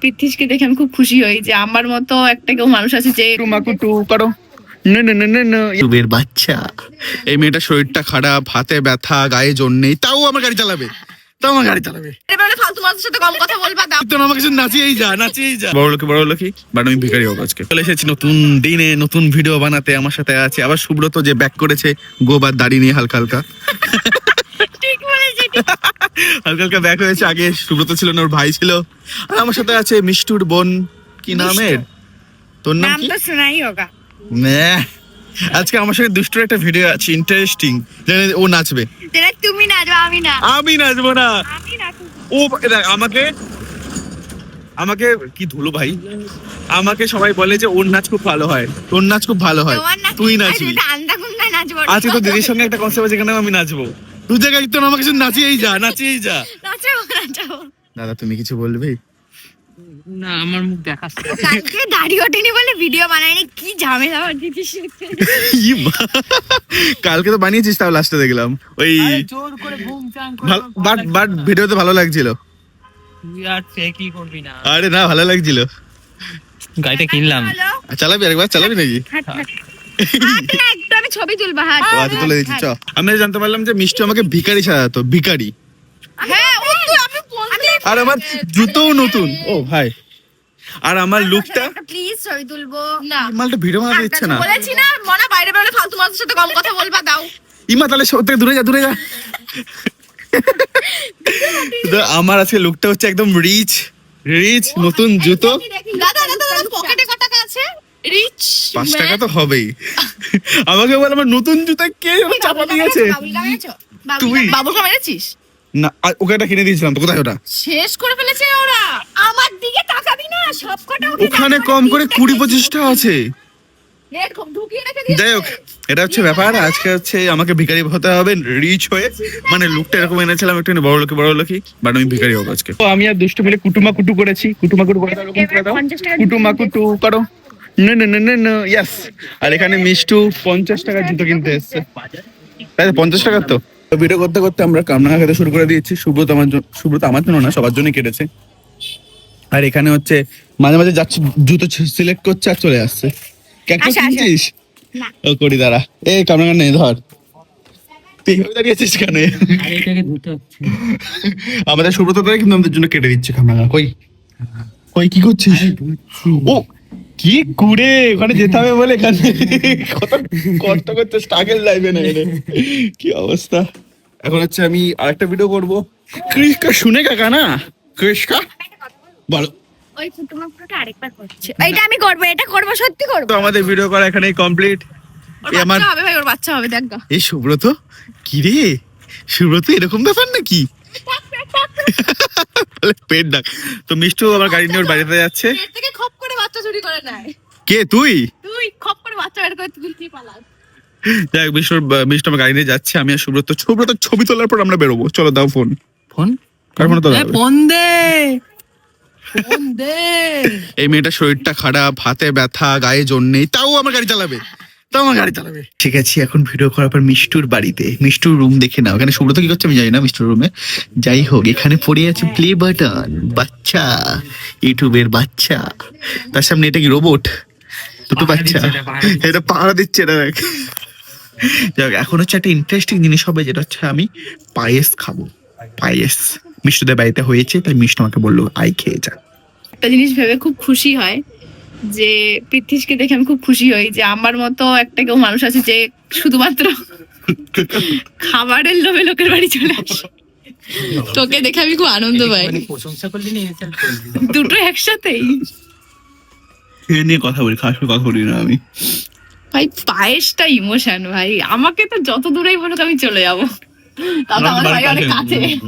পৃথ্বীশকে দেখে আমি খুব খুশি হই যে আমার মতো একটা কেউ মানুষ আছে যে টুমাকু টু করো। না না না না না। ইউবের বাচ্চা। এই মেয়েটা শরীরটা খারাপ হাতে ব্যথা গায়ে জোর নেই তাও আমার গাড়ি চালাবে। তাও আমার গাড়ি চালাবে। ফালতু মানুষের সাথে কম কথা বলবা দাও। তো আমাকে শুধু নাচিয়েই যা নাচিয়েই যা। বড় লোকে বড় লোকি বাট আমি ভিখারি হব আজকে। চলে এসেছি নতুন দিনে নতুন ভিডিও বানাতে আমার সাথে আছে। আবার সুব্রত যে ব্যাক করেছে গোবার দাড়ি নিয়ে হালকা হালকা। হালকা হালকা ব্যাক হয়েছে আগে সুব্রত ছিল না ওর ভাই ছিল। আর আমার সাথে আছে মিষ্টুর বোন। কি নামের তোর নাম নাম তো শোনাই হোগা না আজকে আমার সাথে দুষ্টুর একটা ভিডিও আছে ইন্টারেস্টিং ও নাচবে। তুমি নাচবে আমি না। আমি নাচবো না। ও দেখ, আমাকে আমাকে কি ধুলো ভাই। আমাকে সবাই বলে যে ওর নাচ খুব ভালো হয়। তোর নাচ খুব ভালো হয়। তুই নাচবি। আজকে তো দিদির সঙ্গে একটা কনসেপ্ট আছে যেখানে আমি নাচবো। তুই জায়গায় তোর আমাকে নাচিয়েই যা নাচিয়েই যা। নাচাবো দাদা তুমি কিছু বলবে? না আমার মুখ দেখাচ্ছে কালকে দাড়ি ওঠেনি বলে ভিডিও বানাইনি কি ঝামেলা দিদিস ই মা। কালকে তো বানিয়েছিস তাও লাস্টে দেখলাম। ওই জোর করে বুম চাং করে বাট বাট ভিডিওতে ভালো লাগছিল। আর কি করবি না? আরে না ভালো লাগছিল। গাড়িটা কিনলাম। আর চালাবি একবার চালাবি নাকি? ছবি তুলবো ও আচ্ছা তুলে দিচ্ছি চ আমি জানতে পারলাম যে মিষ্টি আমাকে ভিখারি সাজাতো ভিখারি। হ্যাঁ ও তো আমি বলতে আর আমার জুতোও নতুন। ও ভাই আর আমার লুকটা প্লিজ ছবি তুলবো। না। মালটা ভিডিও ইচ্ছে না। বলেছি না মনা বাইরে বেরোলে ফালতু মানুষের সাথে কম কথা বলবা দাও। ইমা তাহলে সব থেকে দূরে যা দূরে যা। তো আমার আজকে লুকটা হচ্ছে একদম রিচ রিচ নতুন জুতো। দাদা দাদা দাদা পকেটে কত টাকা আছে? রিচ পাঁচ টাকা তো হবেই। আমাকে বল আমার নতুন জুতা কে যেন চাপা দিয়েছে? তুই। বাবুল কা মেরেছিস না ওকে একটা কিনে দিয়েছিলাম তো কোথায় ওটা? শেষ করে ফেলেছে ওরা। আমার দিকে তাকাবি না সব কটা ওখানে কম করে কুড়ি পঁচিশটা আছে। যাই হোক এটা হচ্ছে ব্যাপার। আজকে হচ্ছে আমাকে ভিখারি হতে হবে রিচ হয়ে। মানে লুকটা এরকম এনেছিলাম একটু বড় লোকে বড় লোকি বাট আমি ভিখারি হব আজকে। তো আমি আর দুষ্টু মিলে কুটুমা কুটু করেছি। কুটুমা কুটু করে দাও এরকম করে দাও। 50 টাকা কুটুমা কুটু করো। না না না না না ইয়াস আর এখানে মিষ্টু পঞ্চাশ টাকার জুতো কিনতে এসছে। তাই তো, পঞ্চাশ টাকার তো? ভিডিও করতে করতে আমরা কামনা খেতে শুরু করে দিয়েছি। সুব্রত আমার সুব্রত আমার জন্য না সবার জন্যই কেটেছে। আর এখানে হচ্ছে মাঝে মাঝে যাচ্ছে জুতো সিলেক্ট করছে আর চলে আসছে। ক্যাকটাস আসা, আসা। কিনছিস? ও করি দাঁড়া। এ কামনা নেই ধর। তুই দাঁড়িয়েছিস কেন আর এটাকে ধুতে হচ্ছে আমাদের সুব্রত কিন্তু আমাদের জন্য কেটে দিচ্ছে কামনা কই? কই কি করছিস? ও কি কুড়ে? ওখানে যেতে হবে বলে এখানে। কত কষ্ট করতে স্ট্রাগল লাইফে না এনে কি অবস্থা? এখন হচ্ছে আমি আরেকটা ভিডিও করব। কৃষ্কা শুনে কাকা না? কৃষ্কা বলো। ওই কুটুমা আরেকবার করছে। এইটা আমি করব এটা করব সত্যি করব। তো আমাদের ভিডিও করা এখানেই কমপ্লিট আমার হবে ভাই ওর বাচ্চা হবে দেখ গা। এই সুব্রত কি রে সুব্রত এরকম ব্যাপার নাকি? পেট ডাক। তো মিষ্টু আমার গাড়ি নিয়ে ওর বাড়িতে যাচ্ছে। থেকে করে বাচ্চা চুরি করে নাই কে তুই? তুই খপ করে বাচ্চা বের করে তুই কি পালাস। যাই গাড়ি নিয়ে যাচ্ছে আমি আর সুব্রত সুব্রত ছবি তোলার পর আমরা বেরোবো। চলো দাও ফোন ফোন কার ফোনে তো ফোন দে ফোন দে এই মেয়েটা শরীরটা খারাপ হাতে ব্যথা গায়ে জোর নেই তাও আমার গাড়ি চালাবে। তাও আমার গাড়ি চালাবে। ঠিক আছে এখন ভিডিও করার পর মিষ্টুর বাড়িতে। মিষ্টুর রুম দেখে নাও। এখানে সুব্রত কি করছে আমি জানি না মিষ্টুর রুমে যাই হোক এখানে পড়ে আছে প্লে বাটন বাচ্চা ইউটিউবের বাচ্চা। তার সামনে এটা কি রোবট দুটো বাচ্চা। এটা পাহারা দিচ্ছে। যাই হোক, এখন হচ্ছে একটা ইন্টারেস্টিং জিনিস হবে যেটা হচ্ছে আমি পায়েস খাব। পায়েস। মিষ্টুদের বাড়িতে হয়েছে তাই মিষ্টু আমাকে বলল আই খেয়ে যা। একটা জিনিস ভেবে খুব খুশি হয়। যে পৃথ্বীশকে দেখে আমি খুব খুশি হই যে আমার মতো একটা কেউ মানুষ আছে যে শুধুমাত্র খাবারের লোভে লোকের বাড়ি চলে আসে। তোকে দেখে আমি খুব আনন্দ পাই। মানে প্রশংসা করলি দুটো একসাথেই। এ নিয়ে কথা বলি খাস কথা বলি না আমি। ভাই পায়েসটা ইমোশন ভাই। আমাকে তো যত দূরেই বলুক আমি চলে যাব। তাও আমার ভাই অনেক কাছে।